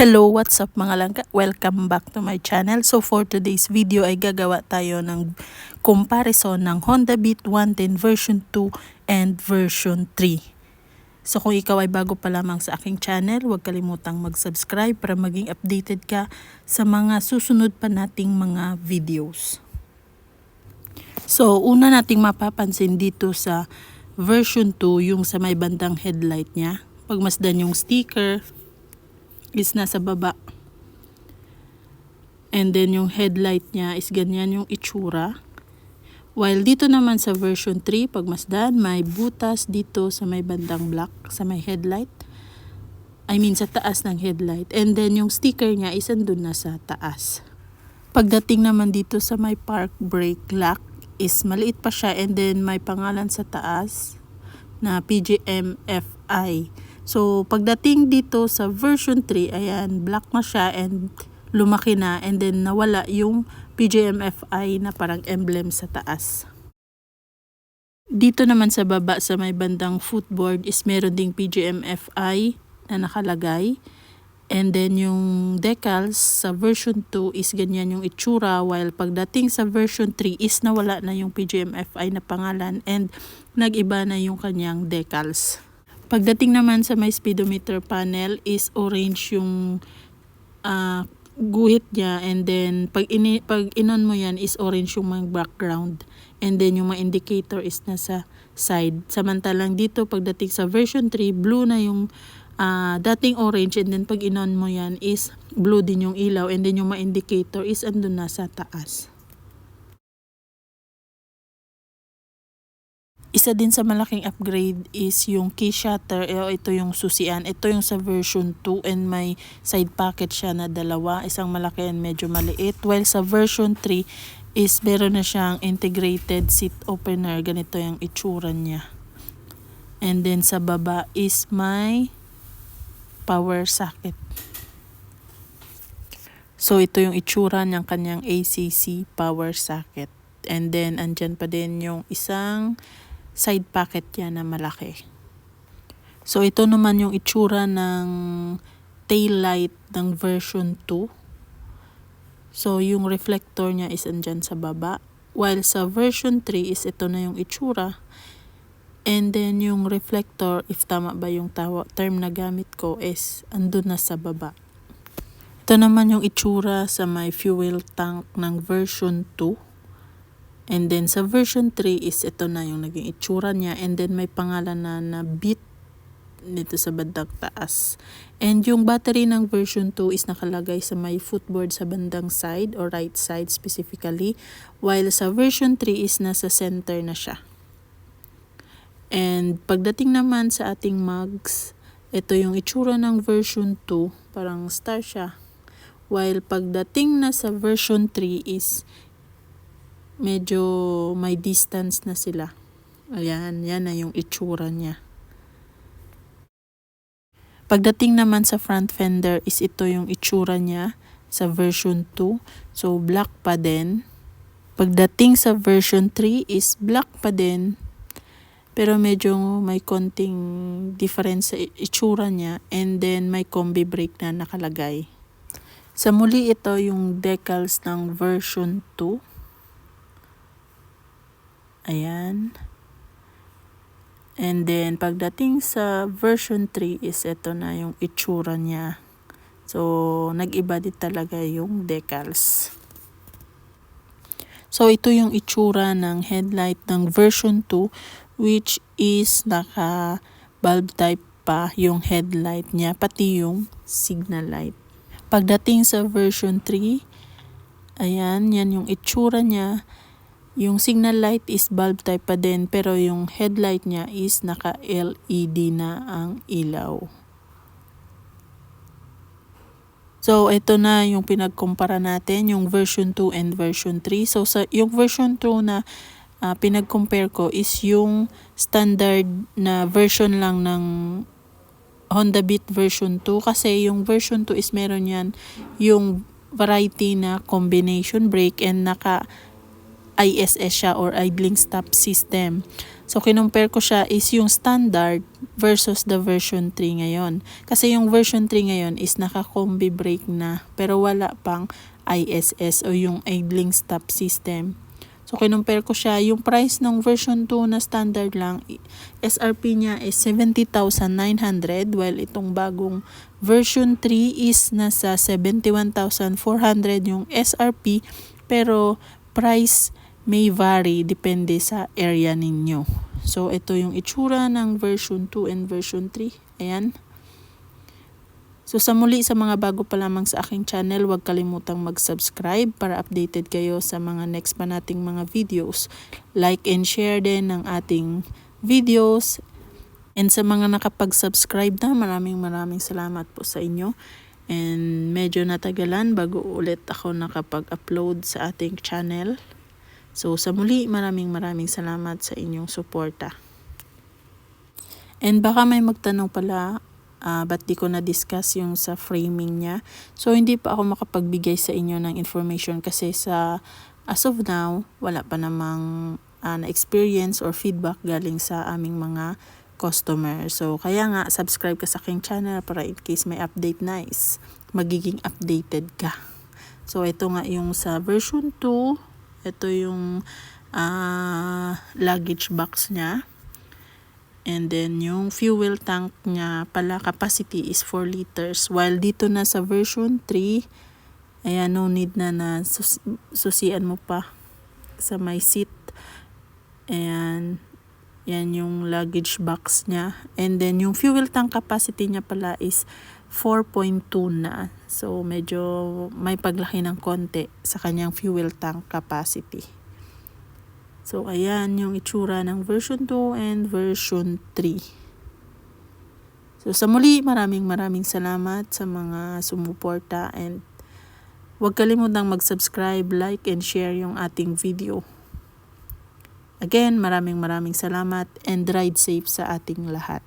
Hello, what's up mga langka? Welcome back to my channel. So for today's video ay gagawa tayo ng comparison ng Honda Beat 110 version 2 and version 3. So kung ikaw ay bago pa lamang sa aking channel, huwag kalimutang mag-subscribe para maging updated ka sa mga susunod pa nating mga videos. So una nating mapapansin dito sa version 2 yung sa may bandang headlight niya. Pagmasdan yung sticker, is nasa baba. And then yung headlight niya is ganyan yung itsura. While dito naman sa version 3, pagmasdan, may butas dito sa may bandang black, sa may headlight. I mean sa taas ng headlight. And then yung sticker niya is andun na sa taas. Pagdating naman dito sa may park brake lock is maliit pa siya and then may pangalan sa taas na PGMFI. So, pagdating dito sa version 3, ayan, black na siya and lumaki na and then nawala yung PJMFI na parang emblem sa taas. Dito naman sa baba sa may bandang footboard is meron ding PJMFI na nakalagay. And then yung decals sa version 2 is ganyan yung itsura while pagdating sa version 3 is nawala na yung PGMFI na pangalan and nag-iba na yung kanyang decals. Pagdating naman sa may speedometer panel is orange yung uh, guhit niya and then pag, ini, pag inon mo yan is orange yung mga background and then yung mga indicator is nasa side. Samantalang dito pagdating sa version 3 blue na yung uh, dating orange and then pag inon mo yan is blue din yung ilaw and then yung mga indicator is andun na sa taas. Isa din sa malaking upgrade is yung key shutter. Eh, ito yung susian. Ito yung sa version 2 and may side pocket siya na dalawa. Isang malaki and medyo maliit. While sa version 3 is meron na siyang integrated seat opener. Ganito yung itsura niya. And then sa baba is may power socket. So ito yung itsura ng kanyang ACC power socket. And then andyan pa din yung isang side pocket yan na malaki. So ito naman yung itsura ng tail light ng version 2. So yung reflector niya is andyan sa baba. While sa version 3 is ito na yung itsura. And then yung reflector, if tama ba yung tawa, term na gamit ko is andun na sa baba. Ito naman yung itsura sa may fuel tank ng version 2. And then sa version 3 is ito na yung naging itsura niya and then may pangalan na na bit dito sa bandang taas. And yung battery ng version 2 is nakalagay sa may footboard sa bandang side or right side specifically while sa version 3 is nasa center na siya. And pagdating naman sa ating mugs, ito yung itsura ng version 2, parang star siya. While pagdating na sa version 3 is medyo may distance na sila. Ayan, yan na yung itsura niya. Pagdating naman sa front fender is ito yung itsura niya sa version 2. So, black pa din. Pagdating sa version 3 is black pa din. Pero medyo may konting difference sa itsura niya. And then may combi brake na nakalagay. Sa muli ito yung decals ng version 2. Ayan. And then, pagdating sa version 3 is ito na yung itsura niya. So, nag-iba din talaga yung decals. So, ito yung itsura ng headlight ng version 2 which is naka bulb type pa yung headlight niya, pati yung signal light. Pagdating sa version 3, ayan, yan yung itsura niya. Yung signal light is bulb type pa din pero yung headlight niya is naka LED na ang ilaw. So ito na yung pinagkumpara natin yung version 2 and version 3. So sa yung version 2 na uh, pinag-compare ko is yung standard na version lang ng Honda Beat version 2 kasi yung version 2 is meron yan yung variety na combination brake and naka ISS siya or idling stop system. So, kinumpare ko siya is yung standard versus the version 3 ngayon. Kasi yung version 3 ngayon is naka-combi brake na pero wala pang ISS o yung idling stop system. So, kinumpare ko siya. Yung price ng version 2 na standard lang, SRP niya is 70,900 while itong bagong version 3 is nasa 71,400 yung SRP pero price may vary depende sa area ninyo. So, ito yung itsura ng version 2 and version 3. Ayan. So sa muli sa mga bago pa lamang sa aking channel, huwag kalimutang mag-subscribe para updated kayo sa mga next pa nating mga videos. Like and share din ng ating videos. And sa mga nakapag-subscribe na, maraming maraming salamat po sa inyo. And medyo natagalan bago ulit ako nakapag-upload sa ating channel. So sa muli, maraming maraming salamat sa inyong suporta. And baka may magtanong pala, ah ba't di ko na-discuss yung sa framing niya. So, hindi pa ako makapagbigay sa inyo ng information kasi sa as of now, wala pa namang ah, na-experience or feedback galing sa aming mga customer. So, kaya nga, subscribe ka sa aking channel para in case may update is magiging updated ka. So, ito nga yung sa version 2. Ito yung ah, luggage box niya. And then, yung fuel tank niya pala capacity is 4 liters. While dito na sa version 3, ayan, no need na na sus- susian mo pa sa may seat. Ayan, yan yung luggage box niya. And then, yung fuel tank capacity niya pala is 4.2 na. So, medyo may paglaki ng konti sa kanyang fuel tank capacity. So, ayan yung itsura ng version 2 and version 3. So, sa muli, maraming maraming salamat sa mga sumuporta and huwag kalimutang mag-subscribe, like, and share yung ating video. Again, maraming maraming salamat and ride safe sa ating lahat.